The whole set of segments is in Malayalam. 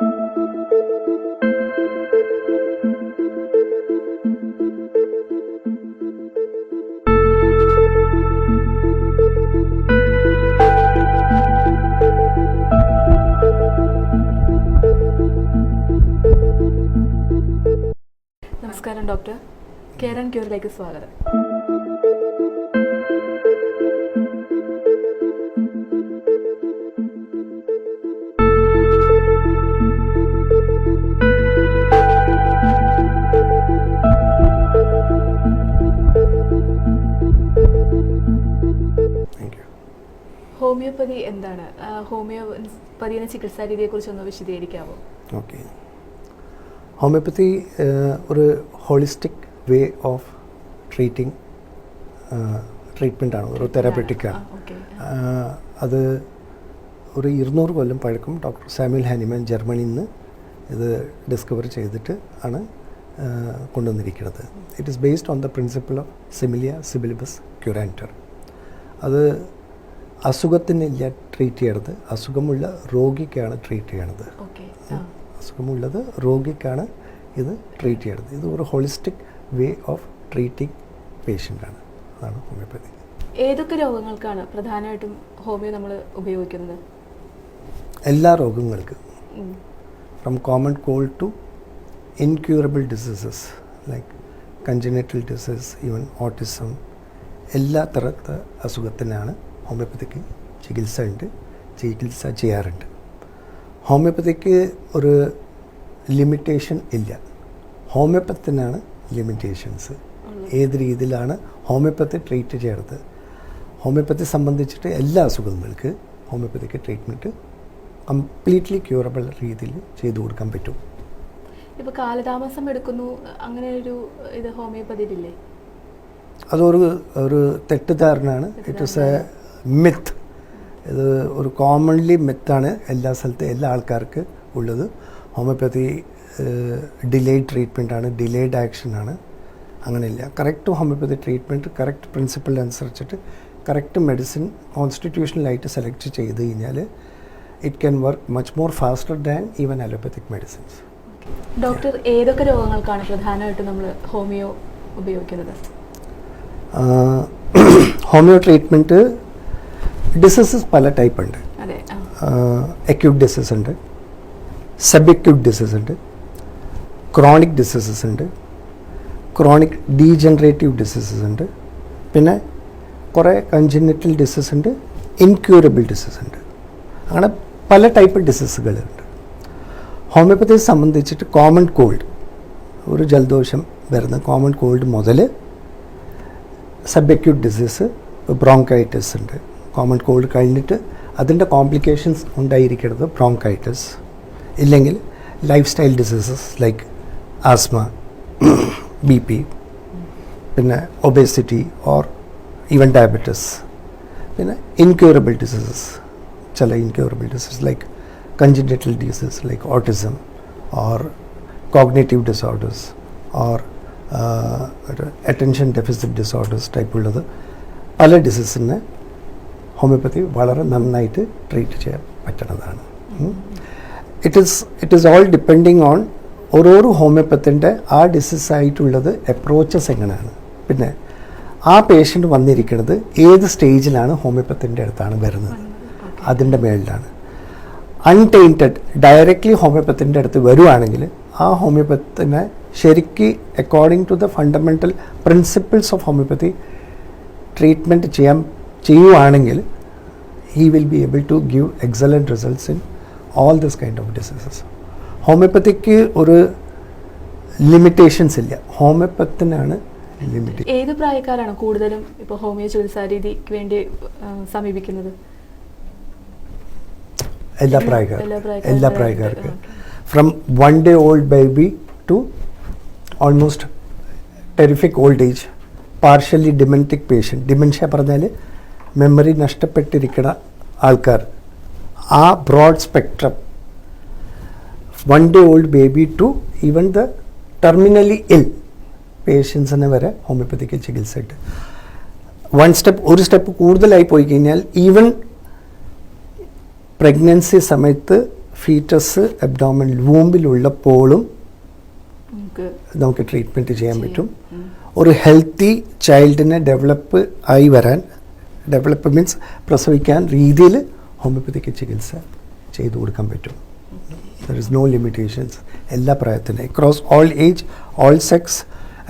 നമസ്കാരം ഡോക്ടർ. കേരൻ ക്യൂറിലേക്ക് സ്വാഗതം. ഹോമിയോപ്പതി എന്താണ്? ആ, ചികിത്സാ രീതിയെ കുറിച്ചൊന്ന് വിശദീകരിക്കാമോ ഓക്കെ. ഹോമിയോപ്പതി ഒരു holistic way of treating treatment ആണ് ഒരു തെറാപ്പറ്റിക് ആണ്. അത് ഒരു ഇരുന്നൂറ് കൊല്ലം പഴക്കം ഡോക്ടർ സാമ്യൽ ഹാനിമാൻ ജർമ്മനിയിൽ നിന്ന് ഇത് ഡിസ്കവർ ചെയ്തിട്ട് ആണ് കൊണ്ടുവന്നിരിക്കുന്നത്. It is based on the principle of similia similibus curantur അത് അസുഖത്തിനില്ല ട്രീറ്റ് ചെയ്യണത്. അസുഖമുള്ള രോഗിക്കാണ് ട്രീറ്റ് ചെയ്യണത്. അസുഖമുള്ളത് രോഗിക്കാണ് ഇത് ട്രീറ്റ് ചെയ്യണത്. ഇത് ഒരു ഹോളിസ്റ്റിക് വേ ഓഫ് ട്രീറ്റിംഗ് പേഷ്യന്റാണ് അതാണ് ഹോമിയോപ്പതി ഏതൊക്കെ രോഗങ്ങൾക്കാണ് പ്രധാനമായിട്ടും ഹോമിയോ നമ്മൾ ഉപയോഗിക്കുന്നത്? എല്ലാ രോഗങ്ങൾക്കും. From common cold to incurable diseases like congenital disease even autism എല്ലാ തരത്തെ അസുഖത്തിനാണ് ഹോമിയോപ്പതിക്ക് ചികിത്സ ഉണ്ട് ചികിത്സ ചെയ്യാറുണ്ട്. ഹോമിയോപ്പതിക്ക് ഒരു ലിമിറ്റേഷൻ ഇല്ല. ഹോമിയോപ്പത്തിനാണ് ലിമിറ്റേഷൻസ്. ഏത് രീതിയിലാണ് ഹോമിയോപ്പത്തി ട്രീറ്റ് ചെയ്യണത്? ഹോമിയോപ്പത്തി സംബന്ധിച്ചിട്ട് എല്ലാ അസുഖങ്ങൾക്ക് ഹോമിയോപ്പതിക്ക് ട്രീറ്റ്മെന്റ് കംപ്ലീറ്റ്ലി ക്യൂറബിൾ രീതിയിൽ ചെയ്തു കൊടുക്കാൻ പറ്റും. ഇപ്പോൾ കാലതാമസം എടുക്കുന്നു അങ്ങനെ ഒരു ഇത് ഹോമിയോപ്പതിയിലില്ലേ? അതൊരു ഒരു തെറ്റിദ്ധാരണയാണ്. ഇറ്റ് ഇസ് എ മിത്ത് ഇത് ഒരു കോമൺലി മിത്താണ് എല്ലാ സ്ഥലത്തും എല്ലാ ആൾക്കാർക്ക് ഉള്ളത്. ഹോമിയോപ്പതി ഡിലേഡ് ട്രീറ്റ്മെന്റ് ആണ് ഡിലേഡ് ആക്ഷൻ ആണ്. അങ്ങനെയില്ല. Correct homeopathy treatment correct principle അനുസരിച്ചിട്ട് കറക്റ്റ് മെഡിസിൻ കോൺസ്റ്റിറ്റ്യൂഷണലായിട്ട് സെലക്ട് ചെയ്ത് കഴിഞ്ഞാൽ it can work much more faster than even allopathic medicines doctor ഏതൊക്കെ രോഗങ്ങൾക്കാണ് പ്രധാനമായിട്ടും നമ്മൾ ഹോമിയോ ഉപയോഗിക്കുന്നത്? ഹോമിയോ ട്രീറ്റ്മെന്റ് ഡിസീസസ് പല ടൈപ്പ് ഉണ്ട് അക്യൂട്ട് ഡിസീസ് ഉണ്ട് സബ് അക്യൂട്ട് ഡിസീസ് ഉണ്ട് ക്രോണിക് ഡിസീസസ് ഉണ്ട് ക്രോണിക് ഡീജനറേറ്റീവ് ഡിസീസസ് ഉണ്ട് പിന്നെ കുറേ കൺജനിറ്റൽ ഡിസീസ് ഉണ്ട് ഇൻക്യൂറബിൾ ഡിസീസ് ഉണ്ട്. അങ്ങനെ പല ടൈപ്പ് ഡിസീസുകളുണ്ട് ഹോമിയോപ്പതിയെ സംബന്ധിച്ചിട്ട് കോമൺ കോൾഡ് ഒരു ജലദോഷം വരുന്ന കോമൺ കോൾഡ് മുതൽ സബ് അക്യൂട്ട് ഡിസീസ് ബ്രോങ്കൈറ്റിസ് ഉണ്ട്. കോമൺ കോൾഡ് കഴിഞ്ഞിട്ട് അതിന്റെ കോംപ്ലിക്കേഷൻസ് ഉണ്ടായിരിക്കുന്നത് ബ്രോങ്കൈറ്റിസ് ഇല്ലെങ്കിൽ lifestyle diseases like asthma B P പിന്നെ ഒബേസിറ്റി ഓർ ഈവൻ ഡയബറ്റിസ് പിന്നെ ഇൻക്യൂറബിൾ ഡിസീസസ് ചില incurable disease like congenital disease like autism or cognitive disorders or attention deficit disorders ടൈപ്പുള്ളത് പല ഡിസീസിനെ ഹോമിയോപ്പതി വളരെ നന്നായിട്ട് ട്രീറ്റ് ചെയ്യാൻ പറ്റണതാണ് it is it is all depending on ഓരോരോ ഹോമിയോപ്പത്തിന്റെ ആ ഡിസീസ് ആയിട്ടുള്ളത് അപ്രോച്ചസ് എങ്ങനെയാണ്. പിന്നെ ആ പേഷ്യന്റ് വന്നിരിക്കുന്നത് ഏത് സ്റ്റേജിലാണ് ഹോമിയോപ്പത്തിന്റെ അടുത്താണ് വരുന്നത്. അതിന്റെ മേളിലാണ്. അൺടെയിന്റഡ് ഡയറക്റ്റ്ലി ഹോമിയോപ്പത്തിന്റെ അടുത്ത് വരുവാണെങ്കിൽ ആ ഹോമിയോപ്പത്തിനെ ശരിക്ക് according to the fundamental principles of homeopathy treatment ചെയ്യാൻ ചെയ്യുവാണെങ്കിൽ he will be able to give excellent results in all this kind of diseases ഹോമിയോപ്പത്തിക്ക് ഒരു ലിമിറ്റേഷൻസ് ഇല്ല. ഹോമിയോപ്പത്തിനാണ് ലിമിറ്റ് ഏത് പ്രായക്കാരാണ് കൂടുതലും ഇപ്പോൾ ഹോമിയോ ചികിത്സാ രീതിക്ക് വേണ്ടി സമീപിക്കുന്നത്? എല്ലാ പ്രായക്കാർക്കും. എല്ലാ. പ്രായക്കാർക്കും. From one day old baby to almost terrific old age partially dementic patient dementia പറഞ്ഞാൽ മെമ്മറി നഷ്ടപ്പെട്ടിരിക്കുന്ന ആൾക്കാർ. ആ broad spectrum one day old baby to even the terminally ill പേഷ്യൻസിനെ വരെ ഹോമിയോപ്പതിക്ക് ചികിത്സയുണ്ട് വൺ സ്റ്റെപ്പ് ഒരു സ്റ്റെപ്പ് കൂടുതലായി പോയി കഴിഞ്ഞാൽ ഈവൻ പ്രഗ്നൻസി സമയത്ത് ഫീറ്റസ് അബ്ഡോമൻ വൂമ്പിലുള്ളപ്പോഴും നമുക്ക് നമുക്ക് ട്രീറ്റ്മെന്റ് ചെയ്യാൻ പറ്റും. ഒരു ഹെൽത്തി ചൈൽഡിനെ ഡെവലപ്പ് ആയി വരാൻ ഡെവലപ്പ് മീൻസ് പ്രസവിക്കാൻ രീതിയിൽ ഹോമിയോപ്പതിക്ക് ചികിത്സ ചെയ്തു കൊടുക്കാൻ പറ്റും. ദർ ഇസ് നോ ലിമിറ്റേഷൻസ് എല്ലാ പ്രായത്തിനും across all age all sex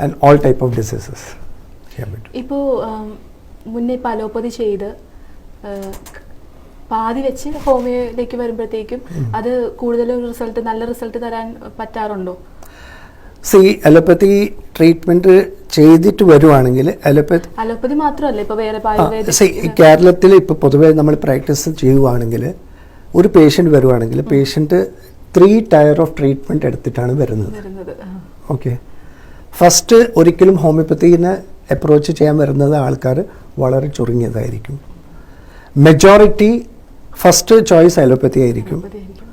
and all type of diseases ചെയ്യാൻ പറ്റും. ഇപ്പോൾ മുന്നേ ഇപ്പോൾ അലോപ്പതി ചെയ്ത് പാതി വെച്ച് ഹോമിയോയിലേക്ക് വരുമ്പോഴത്തേക്കും അത് കൂടുതൽ റിസൾട്ട് നല്ല റിസൾട്ട് തരാൻ പറ്റാറുണ്ടോ? സി അലോപ്പതി ട്രീറ്റ്മെന്റ് ചെയ്തിട്ട് വരുവാണെങ്കിൽ അലോപ്പതി അലോപ്പതി മാത്രമല്ല ഇപ്പൊ വേറെ കേരളത്തിൽ ഇപ്പോൾ പൊതുവേ നമ്മൾ പ്രാക്ടീസ് ചെയ്യുവാണെങ്കിൽ ഒരു പേഷ്യന്റ് വരുവാണെങ്കിൽ patient three tier of treatment എടുത്തിട്ടാണ് വരുന്നത്. ഓക്കെ ഫസ്റ്റ് ഒരിക്കലും ഹോമിയോപ്പത്തിനെ അപ്രോച്ച് ചെയ്യാൻ വരുന്നത് ആൾക്കാർ വളരെ ചുരുങ്ങിയതായിരിക്കും. മെജോറിറ്റി ഫസ്റ്റ് ചോയ്സ് അലോപ്പത്തി ആയിരിക്കും. അലോപ്പതി ആയിരിക്കും.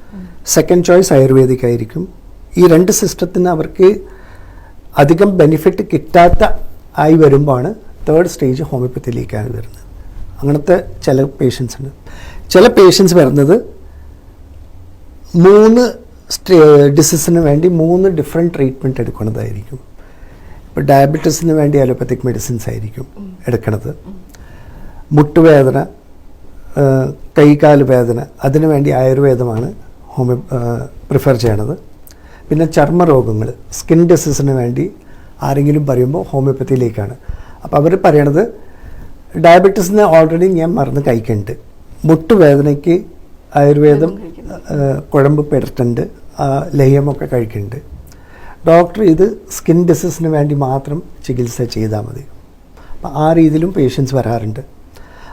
സെക്കൻഡ് ചോയ്സ് ആയുർവേദിക് ആയിരിക്കും ഈ രണ്ട് സിസ്റ്റത്തിന് അവർക്ക് അധികം ബെനിഫിറ്റ് കിട്ടാത്ത ആയി വരുമ്പോഴാണ് തേർഡ് സ്റ്റേജ് ഹോമിയോപ്പത്തിയിലേക്കാണ് വരുന്നത്. അങ്ങനത്തെ ചില പേഷ്യൻസ് ഉണ്ട്. ചില പേഷ്യൻസ് വരുന്നത് മൂന്ന് ഡിസീസിന് വേണ്ടി മൂന്ന് ഡിഫറെന്റ് ട്രീറ്റ്മെന്റ് എടുക്കുന്നതായിരിക്കും. ഇപ്പോൾ ഡയബറ്റീസിന് വേണ്ടി അലോപ്പത്തിക് മെഡിസിൻസ് ആയിരിക്കും എടുക്കുന്നത് മുട്ടുവേദന കൈകാൽ വേദന അതിനു വേണ്ടി ആയുർവേദമാണ് ഹോമിയോ പ്രിഫർ ചെയ്യണത്. പിന്നെ ചർമ്മരോഗങ്ങൾ സ്കിൻ ഡിസീസിന് വേണ്ടി ആരെങ്കിലും പറയുമ്പോൾ ഹോമിയോപ്പത്തിയിലേക്കാണ് അപ്പോൾ അവർ പറയണത് ഡയബറ്റീസിന് ഓൾറെഡി ഞാൻ മറന്ന് കഴിക്കുന്നുണ്ട് മുട്ടുവേദനയ്ക്ക് ആയുർവേദം കുഴമ്പ് പെരട്ടുണ്ട്. ലഹ്യമൊക്കെ കഴിക്കുന്നുണ്ട് ഡോക്ടർ ഇത് സ്കിൻ ഡിസീസിന് വേണ്ടി മാത്രം ചികിത്സ ചെയ്താൽ മതി. അപ്പോൾ ആ രീതിയിലും പേഷ്യൻസ് വരാറുണ്ട്.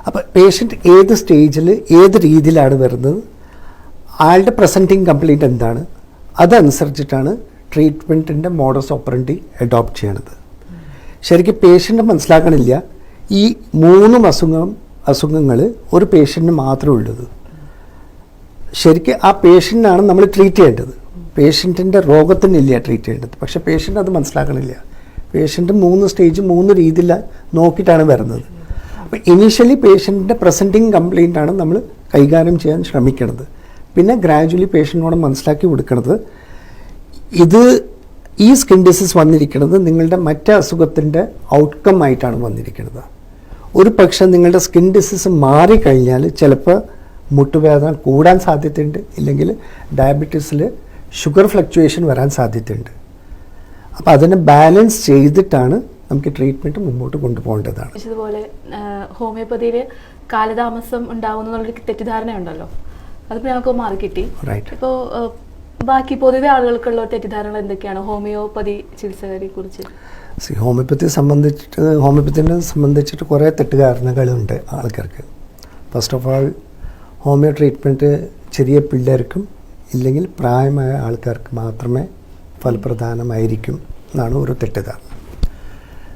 അപ്പോൾ പേഷ്യന്റ് ഏത് സ്റ്റേജിൽ ഏത് രീതിയിലാണ് വരുന്നത്? ആളുടെ പ്രസന്റിങ് കംപ്ലീറ്റ് എന്താണ്? അതനുസരിച്ചിട്ടാണ് ട്രീറ്റ്മെന്റിന്റെ മോഡസ് ഓപ്പറന്റി അഡോപ്റ്റ് ചെയ്യണത്. ശരിക്കും പേഷ്യന്റ് മനസ്സിലാക്കണില്ല. ഈ മൂന്നും അസുഖം അസുഖങ്ങൾ ഒരു പേഷ്യന്റിന് മാത്രമേ ഉള്ളത് ശരിക്കും ആ പേഷ്യന്റിനാണ് നമ്മൾ ട്രീറ്റ് ചെയ്യേണ്ടത്. പേഷ്യന്റിന്റെ രോഗത്തിനില്ല ട്രീറ്റ് ചെയ്യേണ്ടത്. പക്ഷെ പേഷ്യന്റ് അത് മനസ്സിലാക്കണില്ല. പേഷ്യന്റ് മൂന്ന് സ്റ്റേജ് മൂന്ന് രീതിയിൽ നോക്കിയിട്ടാണ് വരുന്നത്. അപ്പോൾ ഇനീഷ്യലി പേഷ്യന്റിന്റെ പ്രസന്റിങ് കംപ്ലയിന്റ് ആണ് നമ്മൾ കൈകാര്യം ചെയ്യാൻ ശ്രമിക്കുന്നത് പിന്നെ ഗ്രാജുവലി പേഷ്യന്റിനോട് മനസ്സിലാക്കി കൊടുക്കുന്നത് ഇത് ഈ സ്കിൻ ഡിസീസ് വന്നിരിക്കുന്നത് നിങ്ങളുടെ മറ്റേ അസുഖത്തിന്റെ ഔട്ട്കം ആയിട്ടാണ് വന്നിരിക്കുന്നത് ഒരു പക്ഷേ നിങ്ങളുടെ സ്കിൻ ഡിസീസ് മാറിക്കഴിഞ്ഞാൽ ചിലപ്പോൾ മുട്ടുവേദന കൂടാൻ സാധ്യതയുണ്ട് ഇല്ലെങ്കിൽ ഡയബറ്റീസിൽ ഷുഗർ ഫ്ലക്ച്വേഷൻ വരാൻ സാധ്യതയുണ്ട്. അപ്പോൾ അതിനെ ബാലൻസ് ചെയ്തിട്ടാണ് നമുക്ക് ട്രീറ്റ്മെന്റ് മുമ്പോട്ട് കൊണ്ടുപോകേണ്ടതാണ്. ഇതുപോലെ ഹോമിയോപ്പതിയിൽ കാലതാമസം ഉണ്ടാവുന്നു തെറ്റിദ്ധാരണയുണ്ടല്ലോ. അതിപ്പോൾ ഞങ്ങൾക്ക് മാറി കിട്ടി. ഇപ്പോ ഇപ്പോൾ ബാക്കി പൊതുവെ ആളുകൾക്കുള്ള തെറ്റിദ്ധാരണ എന്തൊക്കെയാണ്? ഹോമിയോപ്പതി ചികിത്സകരെ കുറിച്ച്. സി ഹോമിയോപ്പതി സംബന്ധിച്ചിട്ട് ഹോമിയോപ്പത്തിനെ സംബന്ധിച്ചിട്ട് കുറേ തെറ്റുകാരണകളുണ്ട് ആൾക്കാർക്ക്. First of all homeo treatment ചെറിയ പിള്ളേർക്കും ഇല്ലെങ്കിൽ പ്രായമായ ആൾക്കാർക്ക് മാത്രമേ ഫലപ്രധാനമായിരിക്കും എന്നാണ് ഒരു തെറ്റിദ്ധാരണ.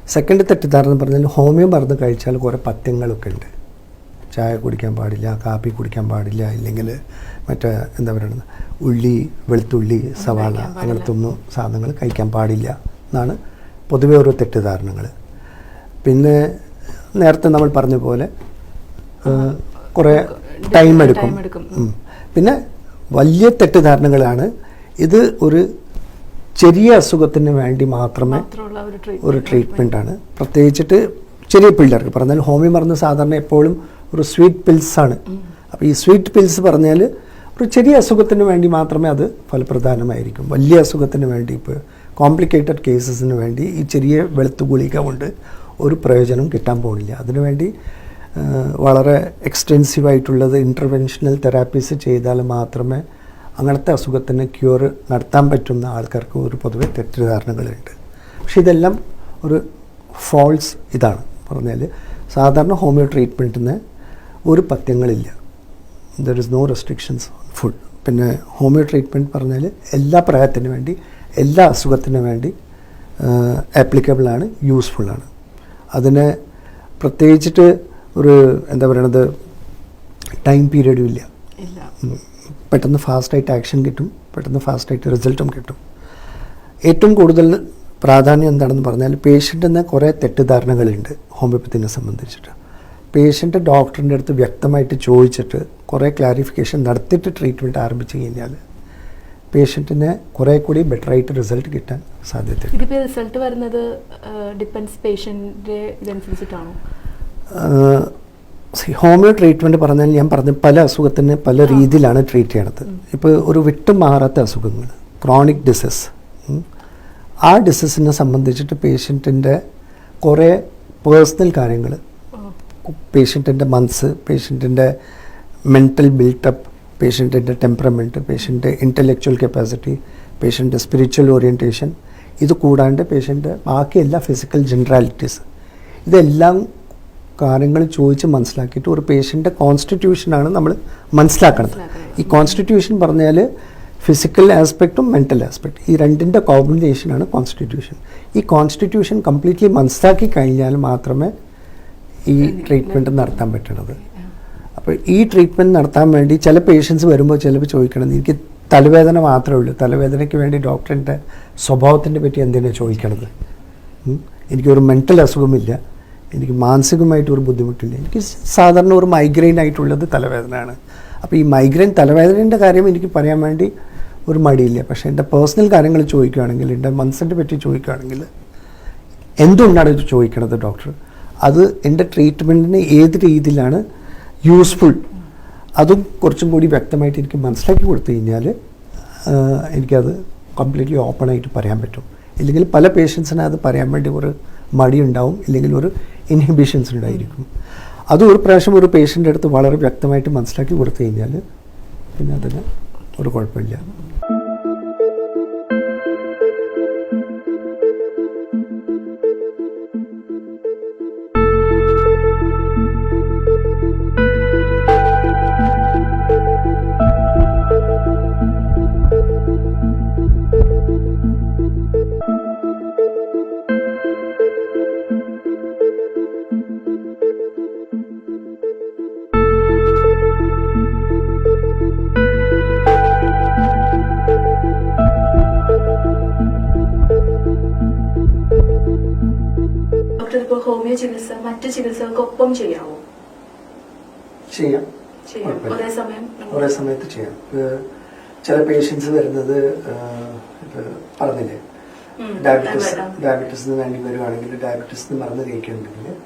സെക്കൻഡ് തെറ്റിദ്ധാരണ എന്ന് പറഞ്ഞാൽ ഹോമിയോ മരുന്ന് കഴിച്ചാൽ കുറേ പഥ്യങ്ങളൊക്കെ ഉണ്ട്. ചായ കുടിക്കാൻ പാടില്ല കാപ്പി കുടിക്കാൻ പാടില്ല ഇല്ലെങ്കിൽ മറ്റേ എന്താ പറയുന്നത് ഉള്ളി വെളുത്തുള്ളി സവാള. അങ്ങനത്തെ ഒന്നും സാധനങ്ങൾ കഴിക്കാൻ പാടില്ല എന്നാണ് പൊതുവെ ഓരോ തെറ്റിദ്ധാരണകൾ. പിന്നെ നേരത്തെ നമ്മൾ പറഞ്ഞ പോലെ കുറേ ടൈം എടുക്കും. പിന്നെ വലിയ തെറ്റിദ്ധാരണകളാണ് ഇത് ഒരു ചെറിയ അസുഖത്തിന് വേണ്ടി മാത്രമേ ഒരു ഒരു ട്രീറ്റ്മെന്റ് ആണ്. പ്രത്യേകിച്ചിട്ട് ചെറിയ പിള്ളേർക്ക്. പറഞ്ഞാൽ ഹോമിയോ മരുന്ന് സാധാരണ എപ്പോഴും ഒരു സ്വീറ്റ് പിൽസ് ആണ്. അപ്പോൾ ഈ സ്വീറ്റ് പിൽസ് പറഞ്ഞാൽ ഒരു ചെറിയ അസുഖത്തിന് വേണ്ടി മാത്രമേ അത് ഫലപ്രധാനമായിരിക്കും വലിയ അസുഖത്തിന് വേണ്ടി ഇപ്പോൾ കോംപ്ലിക്കേറ്റഡ് കേസസിന് വേണ്ടി ഈ ചെറിയ വെളുത്തു ഗുളിക കൊണ്ട് ഒരു പ്രയോജനം കിട്ടാൻ പോകുന്നില്ല അതിനുവേണ്ടി വളരെ എക്സ്റ്റെൻസീവായിട്ടുള്ളത് ഇന്റർവെൻഷണൽ തെറാപ്പീസ് ചെയ്താൽ മാത്രമേ അങ്ങനത്തെ അസുഖത്തിന് ക്യൂർ നടത്താൻ പറ്റുന്ന ആൾക്കാർക്ക് ഒരു പൊതുവെ തെറ്റിദ്ധാരണകളുണ്ട്. പക്ഷേ ഇതെല്ലാം ഒരു ഫോൾസ് ഇതാണ്. പറഞ്ഞാൽ സാധാരണ ഹോമിയോ ട്രീറ്റ്മെന്റിന് ഒരു പഥ്യങ്ങളില്ല there is no restrictions on food പിന്നെ ഹോമിയോ ട്രീറ്റ്മെന്റ് പറഞ്ഞാൽ എല്ലാ പ്രായത്തിന് വേണ്ടി എല്ലാ അസുഖത്തിന് വേണ്ടി ആപ്ലിക്കബിളാണ് യൂസ്ഫുള്ളാണ് അതിന് പ്രത്യേകിച്ചിട്ട് ഒരു എന്താ പറയണത് ടൈം പീരീഡും ഇല്ല. പെട്ടെന്ന് ഫാസ്റ്റായിട്ട് ആക്ഷൻ കിട്ടും പെട്ടെന്ന് ഫാസ്റ്റായിട്ട് റിസൾട്ടും കിട്ടും. ഏറ്റവും കൂടുതൽ പ്രാധാന്യം എന്താണെന്ന് പറഞ്ഞാൽ പേഷ്യന്റിന് കുറേ തെറ്റിദ്ധാരണകളുണ്ട് ഹോമിയോപ്പത്തിനെ സംബന്ധിച്ചിട്ട്. പേഷ്യന്റ് ഡോക്ടറിന്റെ അടുത്ത് വ്യക്തമായിട്ട് ചോദിച്ചിട്ട് കുറേ ക്ലാരിഫിക്കേഷൻ നടത്തിയിട്ട് ട്രീറ്റ്മെന്റ് ആരംഭിച്ചു കഴിഞ്ഞാൽ പേഷ്യന്റിന് കുറേ കൂടി ബെറ്ററായിട്ട് റിസൾട്ട് കിട്ടാൻ സാധ്യത റിസൾട്ട് വരുന്നത് ഡിപ്പെൻസ് പേഷ്യന്റിന്റെ ഇതനുസരിച്ചിട്ടാണോ? ഹോമിയോ ട്രീറ്റ്മെന്റ് പറഞ്ഞാൽ ഞാൻ പറഞ്ഞ പല അസുഖത്തിന് പല രീതിയിലാണ് ട്രീറ്റ് ചെയ്യണത്. ഇപ്പോൾ ഒരു വിട്ടു മാറാത്ത അസുഖങ്ങൾ ക്രോണിക് ഡിസീസ് ആ ഡിസീസിനെ സംബന്ധിച്ചിട്ട് പേഷ്യന്റിന്റെ കുറേ പേഴ്സണൽ കാര്യങ്ങൾ പേഷ്യന്റിന്റെ മന്ത്സ് പേഷ്യന്റിന്റെ മെന്റൽ ബിൽട്ടപ്പ് പേഷ്യന്റിന്റെ ടെമ്പറമെന്റ് പേഷ്യന്റെ ഇന്റലക്ച്വൽ കപ്പാസിറ്റി പേഷ്യന്റെ സ്പിരിച്വൽ ഓറിയന്റേഷൻ ഇത് കൂടാണ്ട് പേഷ്യന്റ് ബാക്കി എല്ലാ ഫിസിക്കൽ ജനറാലിറ്റീസ് ഇതെല്ലാം കാര്യങ്ങൾ ചോദിച്ച് മനസ്സിലാക്കിയിട്ട് ഒരു പേഷ്യന്റെ കോൺസ്റ്റിറ്റ്യൂഷനാണ് നമ്മൾ മനസ്സിലാക്കുന്നത് ഈ കോൺസ്റ്റിറ്റ്യൂഷൻ പറഞ്ഞാൽ ഫിസിക്കൽ ആസ്പെക്റ്റും മെന്റൽ ആസ്പെക്റ്റ് ഈ രണ്ടിന്റെ കോമ്പിനേഷനാണ് കോൺസ്റ്റിറ്റ്യൂഷൻ ഈ കോൺസ്റ്റിറ്റ്യൂഷൻ കംപ്ലീറ്റ്ലി മനസ്സിലാക്കി കഴിഞ്ഞാൽ മാത്രമേ ഈ ട്രീറ്റ്മെന്റ് നടത്താൻ പറ്റണത്. അപ്പോൾ ഈ ട്രീറ്റ്മെന്റ് നടത്താൻ വേണ്ടി ചില പേഷ്യൻസ് വരുമ്പോൾ ചിലപ്പോൾ ചോദിക്കണം എനിക്ക് തലവേദന മാത്രമേ ഉള്ളൂ. തലവേദനയ്ക്ക് വേണ്ടി ഡോക്ടറിന്റെ സ്വഭാവത്തിനെ പറ്റി എന്തിനാണ് ചോദിക്കണത്? എനിക്കൊരു മെന്റൽ അസുഖമില്ല. എനിക്ക് മാനസികമായിട്ട് ഒരു ബുദ്ധിമുട്ടില്ല. എനിക്ക് സാധാരണ ഒരു മൈഗ്രെയിൻ ആയിട്ടുള്ളത് തലവേദനയാണ്. അപ്പോൾ ഈ മൈഗ്രെയിൻ തലവേദനേന്റെ കാര്യം എനിക്ക് പറയാൻ വേണ്ടി ഒരു മടിയില്ല. പക്ഷേ എന്റെ പേഴ്സണൽ കാര്യങ്ങൾ ചോദിക്കുകയാണെങ്കിൽ എന്റെ മനസ്സിന്റെ പറ്റി ചോദിക്കുകയാണെങ്കിൽ എന്തുകൊണ്ടാണ് ഇത് ചോദിക്കണത് ഡോക്ടർ അത് എന്റെ ട്രീറ്റ്മെന്റിന് ഏത് രീതിയിലാണ് യൂസ്ഫുൾ അതും കുറച്ചും കൂടി വ്യക്തമായിട്ട് എനിക്ക് മനസ്സിലാക്കി കൊടുത്തു കഴിഞ്ഞാൽ എനിക്കത് കംപ്ലീറ്റ്ലി ഓപ്പണായിട്ട് പറയാൻ പറ്റും. ഇല്ലെങ്കിൽ പല പേഷ്യൻസിന് അത് പറയാൻ വേണ്ടി ഒരു മടി ഉണ്ടാവും ഇല്ലെങ്കിൽ ഒരു ഇൻഹിബിഷൻസ് ഉണ്ടായിരിക്കും. അത് ഒരു പ്രാവശ്യം ഒരു പേഷ്യന്റെ അടുത്ത് വളരെ വ്യക്തമായിട്ട് മനസ്സിലാക്കി കൊടുത്തു കഴിഞ്ഞാൽ പിന്നെ അതിന് ഒരു കുഴപ്പമില്ല. ചികിത്സ മറ്റു ചികിത്സകൾക്കൊപ്പം ചെയ്യാവോ? ചെയ്യാം. ഒരേ സമയം ഒരേ സമയത്ത് ചെയ്യാം. ചില പേഷ്യൻസ് വരുന്നത് പറഞ്ഞില്ലേ? ഡയബറ്റീസ്. ഡയബറ്റീസിന് വേണ്ടി വരുവാണെങ്കിൽ ഡയബറ്റീസിന് മറന്ന് കഴിക്കുന്നുണ്ടെങ്കിൽ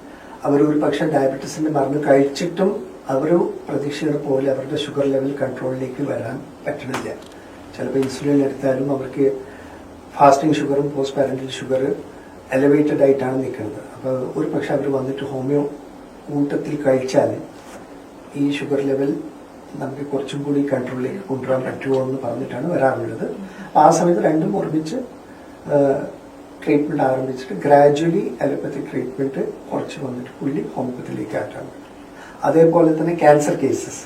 അവർ ഒരു പക്ഷെ ഡയബറ്റീസിന്റെ മറന്ന് കഴിച്ചിട്ടും അവർ പ്രതീക്ഷയുടെ പോലെ അവരുടെ ഷുഗർ ലെവൽ കൺട്രോളിലേക്ക് വരാൻ പറ്റണില്ല. ചിലപ്പോൾ ഇൻസുലിൻ എടുത്താലും അവർക്ക് ഫാസ്റ്റിംഗ് ഷുഗറും പോസ്റ്റ് പാരന്റൽ ഷുഗർ എലവേറ്റഡ് ആയിട്ടാണ് നിൽക്കുന്നത്. ഒരു പക്ഷെ അവർ വന്നിട്ട് ഹോമിയോ കൂട്ടത്തിൽ കഴിച്ചാൽ ഈ ഷുഗർ ലെവൽ നമുക്ക് കുറച്ചും കൂടി കൺട്രോളിലേക്ക് കൊണ്ടുവരാൻ പറ്റുമോ എന്ന് പറഞ്ഞിട്ടാണ് വരാറുള്ളത്. ആ സമയത്ത് രണ്ടും ഒരുമിച്ച് ട്രീറ്റ്മെന്റ് ആരംഭിച്ചിട്ട് ഗ്രാജുവലി അലോപ്പത്തി ട്രീറ്റ്മെന്റ് കുറച്ച് വന്നിട്ട് പുള്ളി ഹോമിയോപ്പത്തിലേക്ക് ആറ്റാൻ പറ്റും അതേപോലെ തന്നെ ക്യാൻസർ കേസസ്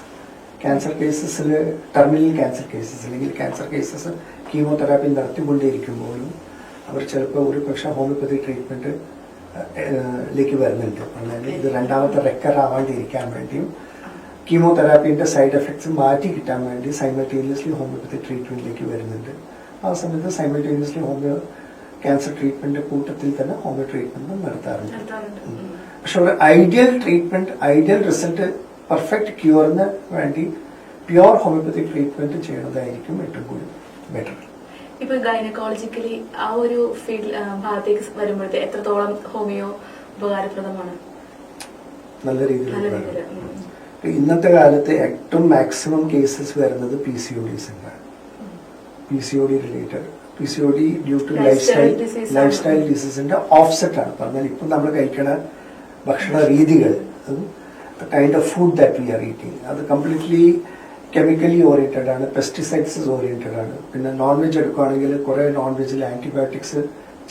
ക്യാൻസർ കേസസിൽ ടെർമിനൽ ക്യാൻസർ കേസസ് അല്ലെങ്കിൽ ക്യാൻസർ കേസസ് കീമോതെറാപ്പി നടത്തിക്കൊണ്ടേയിരിക്കുമ്പോഴും അവർ ചിലപ്പോൾ ഒരു പക്ഷേ ഹോമിയോപ്പതി ട്രീറ്റ്മെന്റ് ലേക്ക് വരുന്നുണ്ട്. പറഞ്ഞാൽ ഇത് രണ്ടാമത്തെ റെക്കർ ആവാണ്ടിരിക്കാൻ വേണ്ടിയും കീമോതെറാപ്പിന്റെ സൈഡ് എഫക്ട്സ് മാറ്റി കിട്ടാൻ വേണ്ടി സൈമൾട്ടേനിയസ്ലി ഹോമിയോപ്പതി ട്രീറ്റ്മെന്റിലേക്ക് വരുന്നുണ്ട്. ആ സമയത്ത് സൈമൾട്ടേനിയസ്ലി ഹോമിയോ ക്യാൻസർ ട്രീറ്റ്മെന്റ് കൂട്ടത്തിൽ തന്നെ ഹോമിയോ ട്രീറ്റ്മെന്റ് നടത്താറുണ്ട്. പക്ഷെ ഒരു ideal treatment ideal result perfect ക്യൂറിന് വേണ്ടി പ്യുവർ ഹോമിയോപ്പതി ട്രീറ്റ്മെന്റ് ചെയ്യുന്നതായിരിക്കും ഏറ്റവും കൂടുതൽ ബെറ്റർ ഇപ്പൊ ഗൈനക്കോളജിക്കലി ആ ഒരു ഫീൽഡ് ഭാഗത്തേക്ക് വരുമ്പോഴത്തെ എത്രത്തോളം ഹോമിയോ ഉപകാരപ്രദമാണ്? നല്ല രീതിയിൽ ഇന്നത്തെ കാലത്ത് ഏറ്റവും മാക്സിമം കേസസ് വരുന്നത് P C O ഡിസിന്റെ P C O D related P C O D due to lifestyle lifestyle ഡിസീസിന്റെ offset ആണ്. പറഞ്ഞാൽ ഇപ്പം നമ്മൾ കഴിക്കുന്ന ഭക്ഷണ രീതികൾ kind of food that we are eating അത് കംപ്ലീറ്റ്ലി കെമിക്കലി ഓറിയന്റഡ് ആണ് പെസ്റ്റിസൈഡ്സ് ഓറിയന്റഡ് ആണ്. പിന്നെ നോൺ വെജ് എടുക്കുകയാണെങ്കിൽ കുറേ നോൺ വെജിൽ ആന്റിബയോട്ടിക്സ്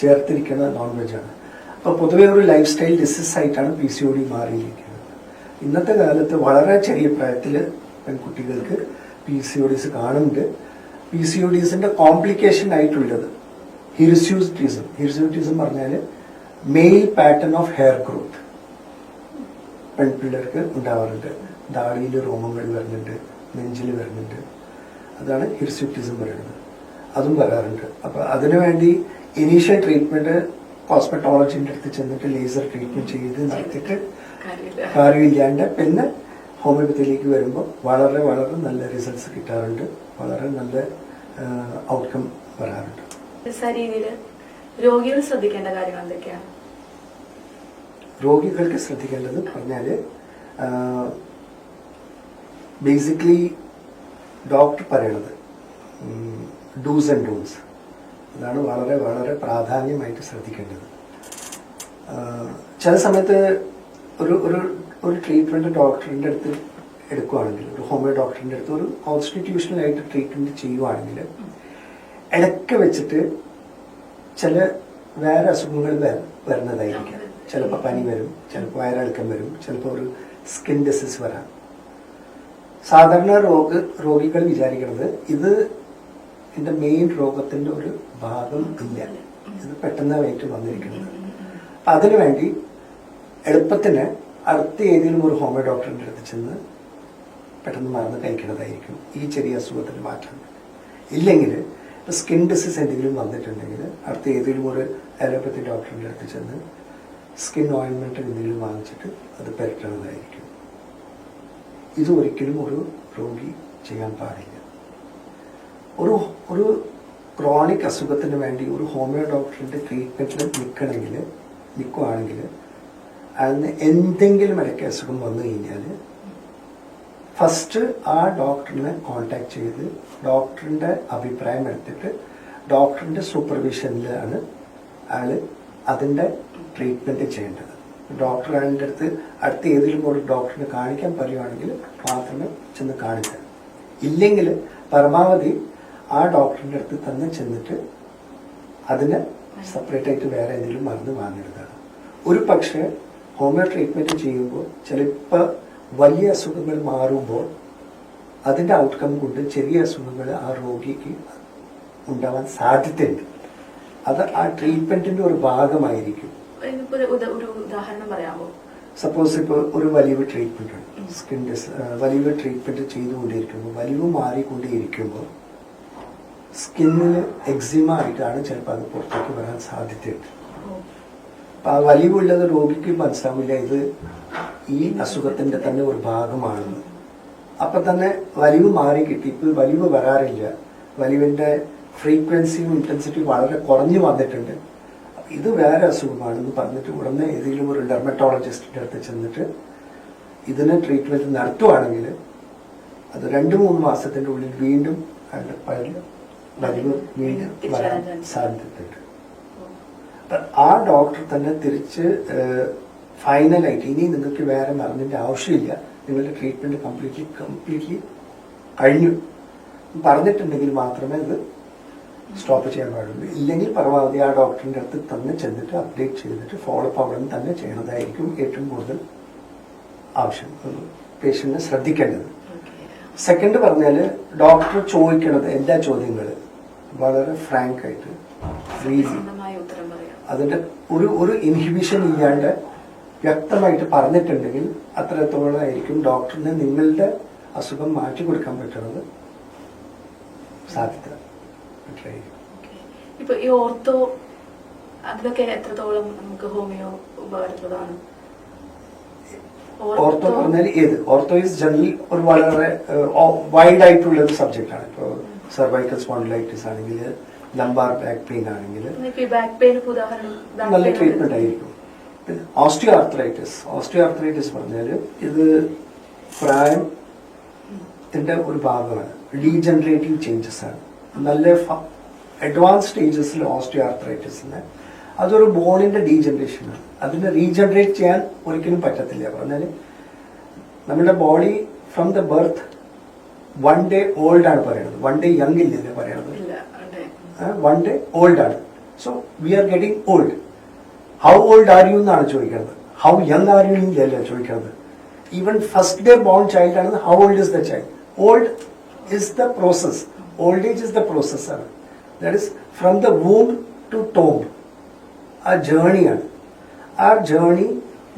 ചേർത്തിരിക്കുന്ന നോൺ വെജ് അപ്പോൾ പൊതുവേ ഒരു ലൈഫ് സ്റ്റൈൽ ഡിസീസ് ആയിട്ടാണ് പി സി ഒ ഡി മാറിയിരിക്കുന്നത്. ഇന്നത്തെ കാലത്ത് വളരെ ചെറിയ പ്രായത്തിൽ പെൺകുട്ടികൾക്ക് പി സി ഒ ഡിസ് കാണുന്നുണ്ട്. പി സി ഒ ഡിസിന്റെ കോംപ്ലിക്കേഷൻ ആയിട്ടുള്ളത് ഹിർസ്യൂട്ടിസം ഹിർസ്യൂട്ടിസം പറഞ്ഞാൽ male pattern of hair growth പെൺപിള്ളേർക്ക് ഉണ്ടാവാറുണ്ട്. ദാടിയിൽ രോമങ്ങൾ വരുന്നുണ്ട്. നെഞ്ചിൽ വരുന്നുണ്ട്. അതാണ് ഹിർസ്യൂട്ടിസം പറയുന്നത്. അതും വരാറുണ്ട്. അതിനു അതിനുവേണ്ടി ഇനീഷ്യൽ ട്രീറ്റ്മെന്റ് കോസ്മെറ്റോളജിന്റെ അടുത്ത് ചെന്നിട്ട് ലേസർ ട്രീറ്റ്മെന്റ് ചെയ്ത് നടത്തിയിട്ട് കാര്യമില്ല. കാര്യമില്ലാണ്ട് പിന്നെ ഹോമിയോപ്പത്തിയിലേക്ക് വരുമ്പോൾ വളരെ വളരെ നല്ല റിസൾട്ട്സ് കിട്ടാറുണ്ട്. വളരെ നല്ല ഔട്ട്കം വരാറുണ്ട്. രോഗികൾ ശ്രദ്ധിക്കേണ്ട കാര്യങ്ങൾ എന്തൊക്കെയാണ്? രോഗികൾക്ക് ശ്രദ്ധിക്കേണ്ടത് പറഞ്ഞാൽ ബേസിക്കലി ഡോക്ടർ പറയണത് ഡൂസ് ആൻഡ് ഡോൺസ് അതാണ് വളരെ വളരെ പ്രാധാന്യമായിട്ട് ശ്രദ്ധിക്കേണ്ടത്. ചില സമയത്ത് ഒരു ഒരു ഒരു ട്രീറ്റ്മെന്റ് ഡോക്ടറിന്റെ അടുത്ത് എടുക്കുകയാണെങ്കിൽ ഒരു ഹോമിയോ ഡോക്ടറിന്റെ അടുത്ത് ഒരു കോൺസ്റ്റിറ്റ്യൂഷണലായിട്ട് ട്രീറ്റ്മെന്റ് ചെയ്യുവാണെങ്കിൽ ഇടയ്ക്ക് വെച്ചിട്ട് ചില വേറെ അസുഖങ്ങൾ വരുന്നതായിരിക്കും. ചിലപ്പോൾ പനി വരും ചിലപ്പോൾ വയറിളക്കം വരും ചിലപ്പോൾ ഒരു സ്കിൻ ഡിസീസ് വരാം. സാധാരണ രോഗ രോഗികൾ വിചാരിക്കുന്നത് ഇത് എന്റെ മെയിൻ രോഗത്തിന്റെ ഒരു ഭാഗം ഇല്ല. ഇത് പെട്ടെന്നായിട്ട് വന്നിരിക്കുന്നത്. അപ്പം അതിനുവേണ്ടി എളുപ്പത്തിന് അടുത്ത ഏതെങ്കിലും ഒരു ഹോമിയോ ഡോക്ടറിന്റെ അടുത്ത് ചെന്ന് പെട്ടെന്ന് മരുന്ന് കഴിക്കുന്നതായിരിക്കും ഈ ചെറിയ അസുഖത്തിന് മാറ്റം. ഇല്ലെങ്കിൽ സ്കിൻ ഡിസീസ് എന്തെങ്കിലും വന്നിട്ടുണ്ടെങ്കിൽ അടുത്ത ഏതെങ്കിലും ഒരു അലോപ്പത്തി ഡോക്ടറിന്റെ അടുത്ത് ചെന്ന് സ്കിൻ ഓയിൻമെന്റ് എന്തെങ്കിലും വാങ്ങിച്ചിട്ട് അത് പുരട്ടണതായിരിക്കും. ഇത് ഒരിക്കലും ഒരു രോഗി ചെയ്യാൻ പാടില്ല. ഒരു ഒരു ക്രോണിക് അസുഖത്തിന് വേണ്ടി ഒരു ഹോമിയോ ഡോക്ടറിന്റെ ട്രീറ്റ്മെന്റിൽ നിൽക്കണമെങ്കിൽ നിൽക്കുകയാണെങ്കിൽ അതിന് എന്തെങ്കിലും ഇടയ്ക്ക് അസുഖം വന്നു കഴിഞ്ഞാൽ ഫസ്റ്റ് ആ ഡോക്ടറിനെ കോണ്ടാക്ട് ചെയ്ത് ഡോക്ടറിന്റെ അഭിപ്രായം എടുത്തിട്ട് ഡോക്ടറിന്റെ സൂപ്പർവിഷനിലാണ് അയാൾ അതിന്റെ ട്രീറ്റ്മെന്റ് ചെയ്യേണ്ടത്. അയാളുടെ അടുത്ത് അടുത്ത ഏതെങ്കിലും ഒരു ഡോക്ടറിനെ കാണിക്കാൻ പറയുവാണെങ്കിൽ മാത്രമേ ചെന്ന് കാണിക്കുക ഇല്ലെങ്കിൽ പരമാവധി ആ ഡോക്ടറിന്റെ അടുത്ത് തന്നെ ചെന്നിട്ട് അതിന് സെപ്പറേറ്റ് ആയിട്ട് വേറെ എന്തെങ്കിലും മരുന്ന് വാങ്ങരുതാണ് ഒരു പക്ഷേ ഹോമിയോ ട്രീറ്റ്മെന്റ് ചെയ്യുമ്പോൾ ചിലപ്പോൾ വലിയ അസുഖങ്ങൾ മാറുമ്പോൾ അതിന്റെ ഔട്ട്കം കൊണ്ട് ചെറിയ അസുഖങ്ങൾ ആ രോഗിക്ക് ഉണ്ടാവാൻ സാധ്യതയുണ്ട്. അത് ആ ട്രീറ്റ്മെന്റിന്റെ ഒരു ഭാഗമായിരിക്കും. ഉദാഹരണം പറയാമോ? സപ്പോസ് ഇപ്പോൾ ഒരു വലിവ് ട്രീറ്റ്മെന്റ് ഉണ്ട് സ്കിൻ ഡിസ് വലിവ് ട്രീറ്റ്മെന്റ് ചെയ്തുകൊണ്ടിരിക്കുമ്പോൾ വലിവ് മാറിക്കൊണ്ടേയിരിക്കുമ്പോൾ സ്കിന്നിൽ എക്സിമ ആയിട്ടാണ് ചിലപ്പോൾ അത് പുറത്തേക്ക് വരാൻ സാധ്യതയുണ്ട്. അപ്പൊ ആ വലിവുള്ളത് രോഗിക്ക് മനസ്സിലാവില്ല. ഇത് ഈ അസുഖത്തിന്റെ തന്നെ ഒരു ഭാഗമാണെന്ന്. അപ്പൊ തന്നെ വലിവ് മാറി കിട്ടി. ഇപ്പൊ വലിവ് വരാറില്ല. വലിവിന്റെ ഫ്രീക്വൻസിയും ഇന്റൻസിറ്റിയും വളരെ കുറഞ്ഞു വന്നിട്ടുണ്ട്. ഇത് വേറെ അസുഖമാണെന്ന് പറഞ്ഞിട്ട് ഉടനെ ഏതെങ്കിലും ഒരു ഡെർമറ്റോളജിസ്റ്റിന്റെ അടുത്ത് ചെന്നിട്ട് ഇതിന് ട്രീറ്റ്മെന്റ് നടത്തുവാണെങ്കിൽ അത് രണ്ട് മൂന്ന് മാസത്തിന്റെ ഉള്ളിൽ വീണ്ടും അയാളുടെ പല വലിവ് വീണ്ടും വരാൻ സാധ്യതയുണ്ട്. ആ ഡോക്ടർ തന്നെ തിരിച്ച് ഫൈനലായിട്ട് ഇനി നിങ്ങൾക്ക് വേറെ മരുന്നിന്റെ ആവശ്യമില്ല. നിങ്ങളുടെ ട്രീറ്റ്മെന്റ് കംപ്ലീറ്റ്ലി കംപ്ലീറ്റ്ലി കഴിഞ്ഞു. പറഞ്ഞിട്ടുണ്ടെങ്കിൽ മാത്രമേ ഇത് സ്റ്റോപ്പ് ചെയ്യാൻ പാടുള്ളൂ. ഇല്ലെങ്കിൽ പരമാവധി ആ ഡോക്ടറിന്റെ അടുത്ത് തന്നെ ചെന്നിട്ട് അപ്ഡേറ്റ് ചെയ്തിട്ട് ഫോളോ അപ്പ് അവിടെ നിന്ന് തന്നെ ചെയ്യണതായിരിക്കും ഏറ്റവും കൂടുതൽ ആവശ്യം. പേഷ്യന്റിനെ ശ്രദ്ധിക്കേണ്ടത്. സെക്കൻഡ് പറഞ്ഞാൽ ഡോക്ടർ ചോദിക്കണത് എല്ലാ ചോദ്യങ്ങൾ വളരെ ഫ്രാങ്ക് ആയിട്ട്. ഫ്രീസി അതിന്റെ ഒരു ഒരു ഇൻഹിബിഷൻ ഇല്ലാണ്ട് വ്യക്തമായിട്ട് പറഞ്ഞിട്ടുണ്ടെങ്കിൽ അത്രത്തോളം ആയിരിക്കും ഡോക്ടറിന് നിങ്ങളുടെ അസുഖം മാറ്റി കൊടുക്കാൻ പറ്റുന്നത് സാധ്യത. Okay. ഇപ്പൊ ഈ ഓർത്തോ അതിലൊക്കെ എത്രത്തോളം നമുക്ക് ഹോമിയോ ഉപകാരപ്രദമാണ്? ഓർത്തോ പറഞ്ഞാൽ ഏത്? ഓർത്തോ ഇസ് ജനറലി ഒരു വളരെ വൈഡ് ആയിട്ടുള്ള ഒരു സബ്ജക്റ്റ് ആണ്. ഇപ്പോൾ സർവൈക്കൽ സ്പോണ്ടിലൈറ്റിസ് ആണെങ്കിൽ ലംബാർ ബാക്ക് പെയിൻ ആണെങ്കിൽ ഇപ്പൊ നല്ല ട്രീറ്റ്മെന്റ് ആയിരിക്കും. പിന്നെ ഓസ്റ്റിയോ ആർത്രൈറ്റിസ് ഓസ്റ്റിയോ ആർത്രൈറ്റിസ് പറഞ്ഞാൽ ഇത് പ്രായത്തിന്റെ ഒരു ഭാഗമാണ്. ഡീജനറേറ്റീവ് ചേഞ്ചസ് ആണ്. നല്ല അഡ്വാൻസ് സ്റ്റേജസിൽ ഓസ്റ്റിയോ ആർത്രൈറ്റിസിന് അതൊരു ബോണിന്റെ ഡീജനറേഷൻ ആണ് അതിനെ റീജനറേറ്റ് ചെയ്യാൻ ഒരിക്കലും പറ്റത്തില്ല. പറഞ്ഞാൽ നമ്മുടെ body from the birth one day old ആണ് പറയുന്നത് വൺ ഡേ യങ് ഇല്ലല്ലേ പറയുന്നത് വൺ ഡേ ഓൾഡ് ആണ്. So we are getting old how old are you എന്നാണ് ചോദിക്കുന്നത് ഹൗ യങ് ആർ യു ഇല്ലല്ലോ ചോദിക്കുന്നത് even first day born child ആണ് how old is the child old is the process old age is the process ആണ്. That is from the womb to tomb ആ ജേണിയാണ് ആ journey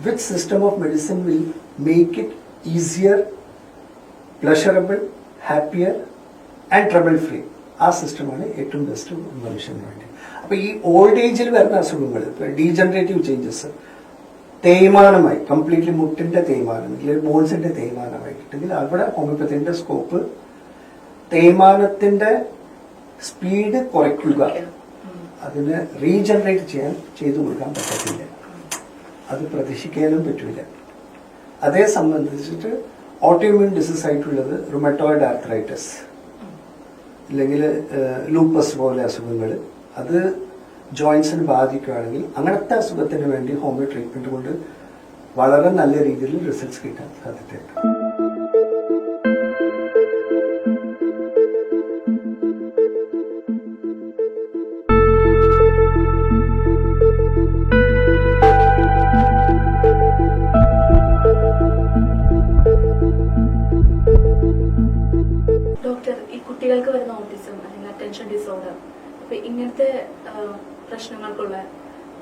with system of medicine will make it easier pleasurable happier and trouble free ആ സിസ്റ്റമാണ് ഏറ്റവും ബെസ്റ്റ് മനുഷ്യന് വേണ്ടി. അപ്പോൾ ഈ ഓൾഡ് ഏജിൽ വരുന്ന അസുഖങ്ങൾ ഡീജനറേറ്റീവ് ചേഞ്ചസ് തേയ്മാനമായി കംപ്ലീറ്റ്ലി മുട്ടിന്റെ തേയ്മാനം അല്ലെങ്കിൽ ബോൺസിന്റെ കിട്ടുമെങ്കിൽ അവിടെ ഹോമിയോപ്പത്തിന്റെ സ്കോപ്പ് തേയ്മാനത്തിന്റെ സ്പീഡ് കുറയ്ക്കുക. അതിന് റീജനറേറ്റ് ചെയ്യാൻ ചെയ്തു കൊടുക്കാൻ പറ്റത്തില്ല. അത് പ്രതീക്ഷിക്കാനും പറ്റില്ല അതേ സംബന്ധിച്ചിട്ട് ഓട്ടോമ്യൂൺ ഡിസീസ് ആയിട്ടുള്ളത് റുമറ്റോയിഡ് ആർത്രൈറ്റിസ് അല്ലെങ്കിൽ ലൂപ്പസ് പോലെ അസുഖങ്ങൾ. അത് ജോയിൻസിന് ബാധിക്കുകയാണെങ്കിൽ അങ്ങനത്തെ അസുഖത്തിന് വേണ്ടി ഹോമിയോ ട്രീറ്റ്മെന്റ് കൊണ്ട് വളരെ നല്ല രീതിയിൽ റിസൾട്ട്സ് കിട്ടാൻ സാധ്യതയുണ്ട്. അറ്റൻഷൻ ഡിസോർഡർ അപ്പൊ ഇങ്ങനത്തെ പ്രശ്നങ്ങൾക്കുള്ള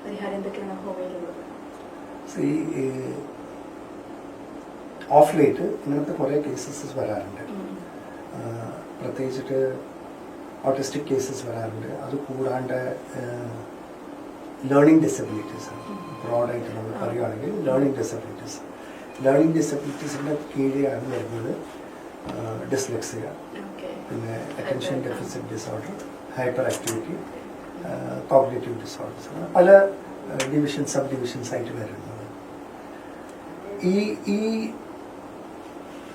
പരിഹാരം എന്തൊക്കെയാണ് ഹോമിയിലുള്ളത് ഓഫ് ലേറ്റ് ഇങ്ങനത്തെ കുറേ കേസസ് വരാറുണ്ട്. പ്രത്യേകിച്ചിട്ട് ഓട്ടിസ്റ്റിക് കേസസ് വരാറുണ്ട്. അത് കൂടാണ്ട് ലേണിംഗ് ഡിസബിലിറ്റീസ് ബ്രോഡായിട്ട് നമ്മൾ പറയുകയാണെങ്കിൽ ലേണിംഗ് ഡിസബിലിറ്റീസ്. ലേണിംഗ് ഡിസബിലിറ്റീസിന്റെ കീഴെയാണ് വരുന്നത് ഡിസ്ലെക്സിയ പിന്നെ attention deficit disorder hyperactivity cognitive disorders അങ്ങനെ പല ഡിവിഷൻ സബ് ഡിവിഷൻസ് ആയിട്ട് വരുന്നത്. ഈ ഈ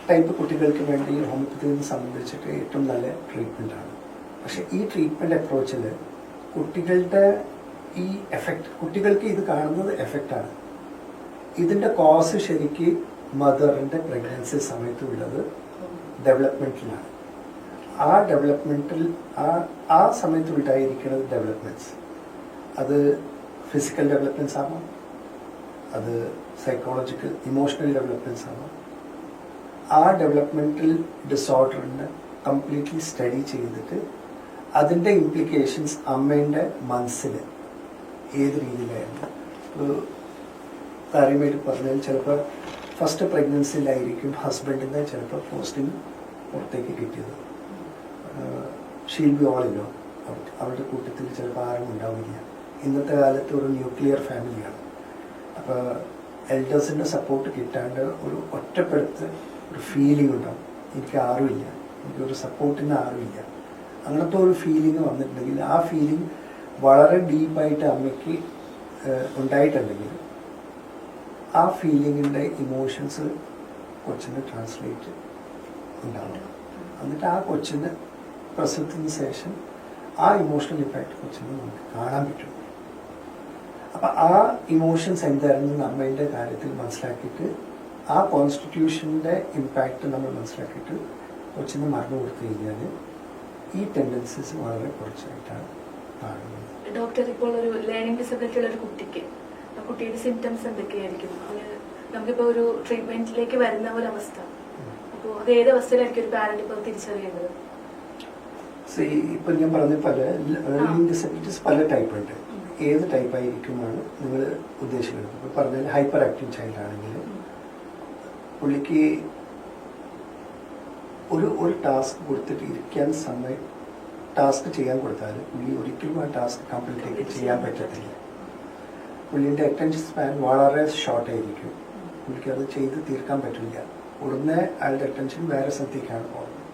ടൈപ്പ് കുട്ടികൾക്ക് വേണ്ടി ഹോമിയോപ്പതിയെ സംബന്ധിച്ചിട്ട് ഏറ്റവും നല്ല ട്രീറ്റ്മെന്റ് ആണ്. പക്ഷേ ഈ ട്രീറ്റ്മെന്റ് അപ്രോച്ചിൽ കുട്ടികളുടെ ഈ എഫക്റ്റ് കുട്ടികൾക്ക് ഇത് കാണുന്നത് എഫക്റ്റാണ് ഇതിന്റെ കോസ് ശരിക്ക് മദറിന്റെ പ്രഗ്നൻസി സമയത്തുള്ളത് ഡെവലപ്മെന്റിലാണ് ആ ഡെവലപ്മെന്റിൽ ആ ആ സമയത്ത് ഉണ്ടായിരിക്കുന്നത് ഡെവലപ്മെന്റ്സ് അത് ഫിസിക്കൽ ഡെവലപ്മെന്റ്സ് ആവാം അത് സൈക്കോളജിക്കൽ ഇമോഷണൽ ഡെവലപ്മെന്റ്സ് ആവാം ആ ഡെവലപ്മെന്റൽ ഡിസോർഡറിനെ കംപ്ലീറ്റ്ലി സ്റ്റഡി ചെയ്തിട്ട് അതിന്റെ ഇംപ്ലിക്കേഷൻസ് അമ്മേന്റെ മനസ്സിൽ ഏത് രീതിയിലായിരുന്നു? കാര്യമായിട്ട് പറഞ്ഞാൽ ചിലപ്പോൾ ഫസ്റ്റ് പ്രഗ്നൻസിയിലായിരിക്കും ഹസ്ബൻഡിന് ചിലപ്പോൾ പോസ്റ്റിംഗ് പുറത്തേക്ക് കിട്ടിയത്. ഷീൽ ബി ഓൾ ഇല്ലോ അവരുടെ കൂട്ടത്തിൽ ചിലപ്പോൾ ആരും ഉണ്ടാവില്ല. ഇന്നത്തെ കാലത്ത് ഒരു ന്യൂക്ലിയർ ഫാമിലിയാണ് അപ്പോൾ എൽഡേഴ്സിന്റെ സപ്പോർട്ട് കിട്ടാണ്ട് ഒരു ഒറ്റപ്പെടുത്ത് ഒരു ഫീലിംഗ് ഉണ്ടാവും. എനിക്ക് ആരുമില്ല. എനിക്കൊരു സപ്പോർട്ടിന് ആരുമില്ല. അങ്ങനത്തെ ഒരു ഫീലിംഗ് വന്നിട്ടുണ്ടെങ്കിൽ ആ ഫീലിംഗ് വളരെ ഡീപ്പായിട്ട് അമ്മയ്ക്ക് ഉണ്ടായിട്ടുണ്ടെങ്കിൽ ആ ഫീലിങ്ങിന്റെ ഇമോഷൻസ് കൊച്ചിന് ട്രാൻസ്ലേറ്റ് ഉണ്ടാവണം എന്നിട്ട് ആ കൊച്ചിന് പ്രസവത്തിന് ശേഷം ആ ഇമോഷണൽ ഇഫക്റ്റ് കൊച്ചിന് നമുക്ക് കാണാൻ പറ്റും. അപ്പം ആ ഇമോഷൻസ് എന്തായിരുന്നു അമ്മയുടെ കാര്യത്തിൽ മനസ്സിലാക്കിയിട്ട് ആ കോൺസ്റ്റിറ്റ്യൂഷന്റെ ഇമ്പാക്റ്റ് നമ്മൾ മനസ്സിലാക്കിയിട്ട് കൊച്ചിന് മറന്നു കൊടുത്തു കഴിഞ്ഞാൽ ഈ ടെൻഡൻസീസ് വളരെ കുറച്ചായിട്ടാണ് ഡോക്ടർ ഇപ്പോൾ ഒരു ലേണിംഗ് ഡിസബിലിറ്റി ഉള്ള ഒരു കുട്ടിക്ക് കുട്ടിയുടെ സിംറ്റംസ് എന്തൊക്കെയായിരിക്കും? അത് നമുക്കിപ്പോൾ ഒരു ട്രീറ്റ്മെന്റിലേക്ക് വരുന്ന ഒരു അവസ്ഥ അപ്പോൾ അത് ഏത് അവസ്ഥയിലായിരിക്കും ഒരു പാരന്റ് ഇപ്പോൾ തിരിച്ചറിയേണ്ടത്? ഇപ്പം ഞാൻ പറഞ്ഞ പോലെ ഡിസബിലിറ്റീസ് പല ടൈപ്പ് ഉണ്ട്. ഏത് ടൈപ്പ് ആയിരിക്കുമാണ് നിങ്ങൾ ഉദ്ദേശിക്കുന്നത്? ഇപ്പോൾ പറഞ്ഞാൽ ഹൈപ്പർ ആക്റ്റീവ് ചൈൽഡ് ആണെങ്കിൽ പുള്ളിക്ക് ഒരു ഒരു ടാസ്ക് കൊടുത്തിട്ട് ഇരിക്കാൻ സമയം ടാസ്ക് ചെയ്യാൻ കൊടുത്താൽ പുള്ളി ഒരിക്കലും ആ ടാസ്ക് കംപ്ലീറ്റ് ചെയ്യാൻ പറ്റത്തില്ല. പുള്ളിന്റെ അറ്റൻഷൻ സ്പാൻ വളരെ ഷോർട്ട് ആയിരിക്കും. പുള്ളിക്ക് അത് ചെയ്ത് തീർക്കാൻ പറ്റില്ല. ഉടനെ അയാളുടെ അറ്റൻഷൻ വേറെ സ്ഥലത്തേക്കാണ് പോകുന്നത്.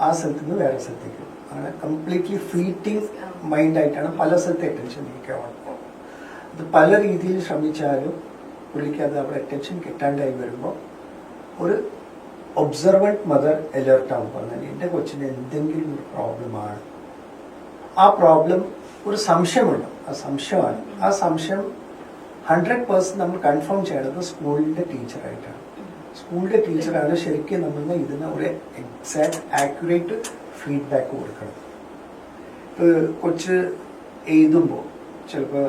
ആ സ്ഥലത്ത് നിന്ന് വേറെ സ്ഥലത്തേക്ക്. അങ്ങനെ കംപ്ലീറ്റ്ലി ഫ്ലീറ്റിംഗ് മൈൻഡായിട്ടാണ് പല സ്ഥലത്തെ അറ്റൻഷൻ ഇരിക്കാൻ അത് പല രീതിയിൽ ശ്രമിച്ചാലും പുള്ളിക്ക് അത് അവിടെ അറ്റൻഷൻ കിട്ടാണ്ടായി വരുമ്പോൾ ഒരു ഒബ്സർവന്റ് മദർ അലേർട്ടാണ് പറഞ്ഞാൽ എന്റെ കൊച്ചിന് എന്തെങ്കിലും ഒരു പ്രോബ്ലമാണ് ആ പ്രോബ്ലം ഒരു സംശയമുണ്ട്. സംശയമാണ്. ആ സംശയം ഹൺഡ്രഡ് പേഴ്സന്റ് നമ്മൾ കൺഫേം ചെയ്യേണ്ടത് സ്കൂളിന്റെ ടീച്ചറായിട്ടാണ്. സ്കൂളിന്റെ ടീച്ചറാണ് ശരിക്കും നമ്മൾ ഇതിന് ഒരു എക്സാക്ട് ആക്യുറേറ്റ് ഫീഡ്ബാക്ക് കൊടുക്കണം. ഇപ്പോൾ കൊച്ച് എഴുതുമ്പോൾ ചിലപ്പോൾ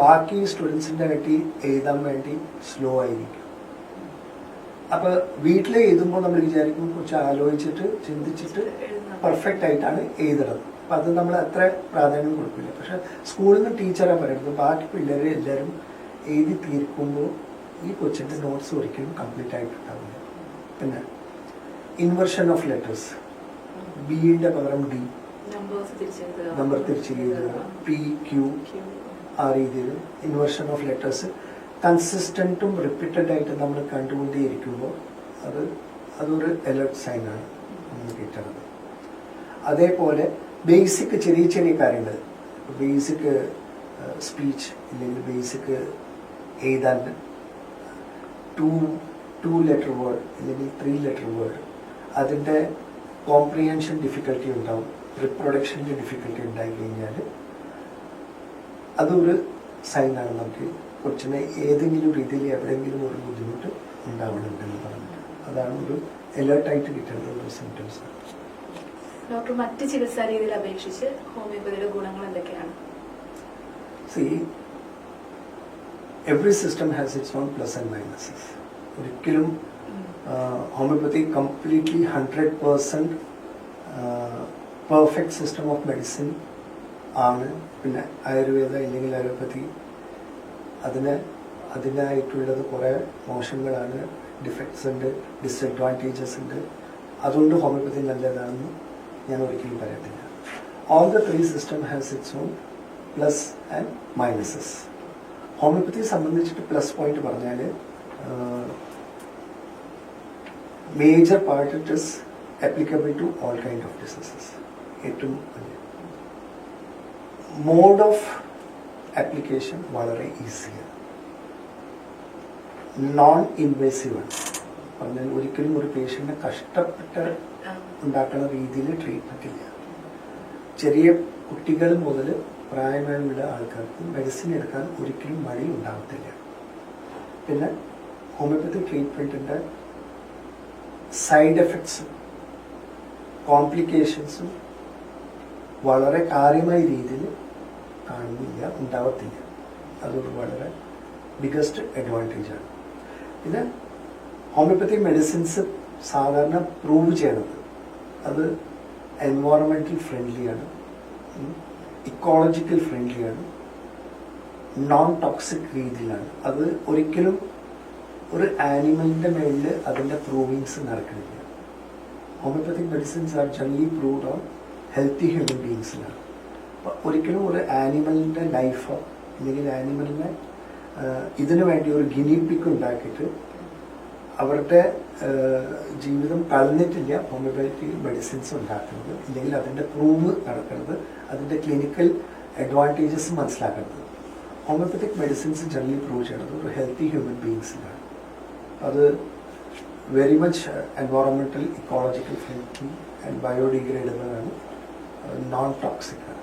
ബാക്കി സ്റ്റുഡൻസിന്റെ കട്ടി എഴുതാൻ വേണ്ടി സ്ലോ ആയിരിക്കും. അപ്പോൾ വീട്ടിൽ എഴുതുമ്പോൾ നമ്മൾ വിചാരിക്കും കൊച്ച് ആലോചിച്ചിട്ട് ചിന്തിച്ചിട്ട് പെർഫെക്റ്റ് ആയിട്ടാണ് എഴുതുന്നത് അപ്പം അത് നമ്മൾ അത്ര പ്രാധാന്യം കൊടുക്കില്ല. പക്ഷെ സ്കൂളിൽ നിന്ന് ടീച്ചറെ പറയുന്നത് ബാക്കി പിള്ളേർ എല്ലാവരും എഴുതി തീർക്കുമ്പോൾ ഈ കൊച്ചിന്റെ നോട്ട്സ് ഒരിക്കലും കംപ്ലീറ്റ് ആയിട്ടുണ്ടാവില്ല. പിന്നെ ഇൻവെർഷൻ ഓഫ് ലെറ്റേഴ്സ് ബിയുടെ പകരം ഡി നമ്പർ തിരിച്ചെഴുതുക. പി ക്യു ആ രീതിയിൽ ഇൻവെർഷൻ ഓഫ് ലെറ്റേഴ്സ് കൺസിസ്റ്റന്റും റിപ്പീറ്റഡ് ആയിട്ട് നമ്മൾ കണ്ടുകൊണ്ടേയിരിക്കുമ്പോൾ അത് അതൊരു അലേർട്ട് സൈനാണ് നമുക്ക് കിട്ടുന്നത് അതേപോലെ ബേസിക് ചെറിയ ചെറിയ കാര്യങ്ങൾ. ബേസിക് സ്പീച്ച് അല്ലെങ്കിൽ ബേസിക് എഴുതാൻ ടു ടു ലെറ്റർ വേർഡ് അല്ലെങ്കിൽ ത്രീ ലെറ്റർ വേർഡ്. അതിന്റെ കോംപ്രിഹെൻഷൻ ഡിഫിക്കൽട്ടി ഉണ്ടാവും. റിപ്രൊഡക്ഷന്റെ ഡിഫിക്കൽട്ടി ഉണ്ടായി കഴിഞ്ഞാൽ അതൊരു സൈനാണ് നമുക്ക് കൊച്ചിനെ ഏതെങ്കിലും രീതിയിൽ എവിടെയെങ്കിലും ഒരു ബുദ്ധിമുട്ട് ഉണ്ടാവുന്നുണ്ടെന്ന് പറഞ്ഞിട്ട്. അതാണ് ഒരു അലേർട്ടായിട്ട് കിട്ടേണ്ട ഒരു സിംറ്റംസ് ഡോക്ടർ മറ്റ് ചികിത്സാ രീതിയിൽ അപേക്ഷിച്ച് ഹോമിയോപ്പതിയുടെ ഗുണങ്ങൾ എന്തൊക്കെയാണ്? See every system has its own plus and minuses ഒരിക്കലും homeopathy completely hundred percent perfect system of medicine ആണ്. പിന്നെ ആയുർവേദ ഇല്ലെങ്കിൽ അലോപ്പതി അതിന് അതിനായിട്ടുള്ളത് കുറേ മോശങ്ങളാണ് ഡിഫക്ട്സ് ഉണ്ട് ഡിസഡ്വാന്റേജസ് ഉണ്ട്. അതുകൊണ്ട് ഹോമിയോപ്പതി നല്ലതാണെന്ന് ഞാൻ ഒരിക്കലും പറയത്തില്ല. All the three system has its own plus and minuses ഹോമിയോപ്പത്തിയെ സംബന്ധിച്ചിട്ട് പ്ലസ് പോയിന്റ് പറഞ്ഞാൽ major part it is applicable to all kind of diseases ഏറ്റവും മോഡ് ഓഫ് ആപ്ലിക്കേഷൻ വളരെ ഈസിയാണ് നോൺ ഇൻവേസീവ് ആണ്. പറഞ്ഞാൽ ഒരിക്കലും ഒരു പേഷ്യന്റിനെ കഷ്ടപ്പെട്ട് ഉണ്ടാക്കുന്ന രീതിയിൽ ട്രീറ്റ്മെന്റ് ഇല്ല. ചെറിയ കുട്ടികൾ മുതൽ പ്രായമായുള്ള ആൾക്കാർക്ക് മെഡിസിൻ എടുക്കാൻ ഒരിക്കലും മടി ഉണ്ടാകത്തില്ല പിന്നെ ഹോമിയോപ്പതി ട്രീറ്റ്മെന്റിന്റെ സൈഡ് എഫക്ട്സും കോംപ്ലിക്കേഷൻസും വളരെ കാര്യമായ രീതിയിൽ കാണുന്നില്ല ഉണ്ടാവത്തില്ല. അതൊരു വളരെ ബിഗസ്റ്റ് അഡ്വാന്റേജ് ആണ്. പിന്നെ ഹോമിയോപ്പതി മെഡിസിൻസ് സാധാരണ പ്രൂവ് ചെയ്യണത്. അത് എൻവോറമെന്റൽ ഫ്രണ്ട്ലിയാണ് ഇക്കോളജിക്കൽ ഫ്രണ്ട്ലിയാണ് നോൺ ടോക്സിക് രീതിയിലാണ്. അത് ഒരിക്കലും ഒരു ആനിമലിന്റെ മേളിൽ അതിന്റെ പ്രൂവിങ്സ് നടക്കുന്നില്ല homeopathic medicines are generally proved on healthy human ബീങ്സിലാണ് അപ്പൊ ഒരിക്കലും ഒരു ആനിമലിന്റെ ലൈഫോ അല്ലെങ്കിൽ ആനിമലിനെ ഇതിനു വേണ്ടി ഒരു ഗിനിപ്പിക്ക് ഉണ്ടാക്കിയിട്ട് അവരുടെ ജീവിതം കളഞ്ഞിട്ടില്ല ഹോമിയോപ്പതി മെഡിസിൻസ് ഉണ്ടാക്കുന്നത് ഇല്ലെങ്കിൽ അതിന്റെ പ്രൂവ് നടക്കുന്നത് അതിന്റെ ക്ലിനിക്കൽ അഡ്വാന്റേജസ് മനസ്സിലാക്കുന്നത് ഹോമിയോപ്പത്തിക് മെഡിസിൻസ് ജനറലി പ്രൂവ് ചെയ്യുന്നത് ഒരു ഹെൽത്തി ഹ്യൂമൻ ബീങ്സിലാണ് അത് very much environmental ecological friendly and biodegradable ആണ്. നോൺ ടോക്സിക് ആണ്.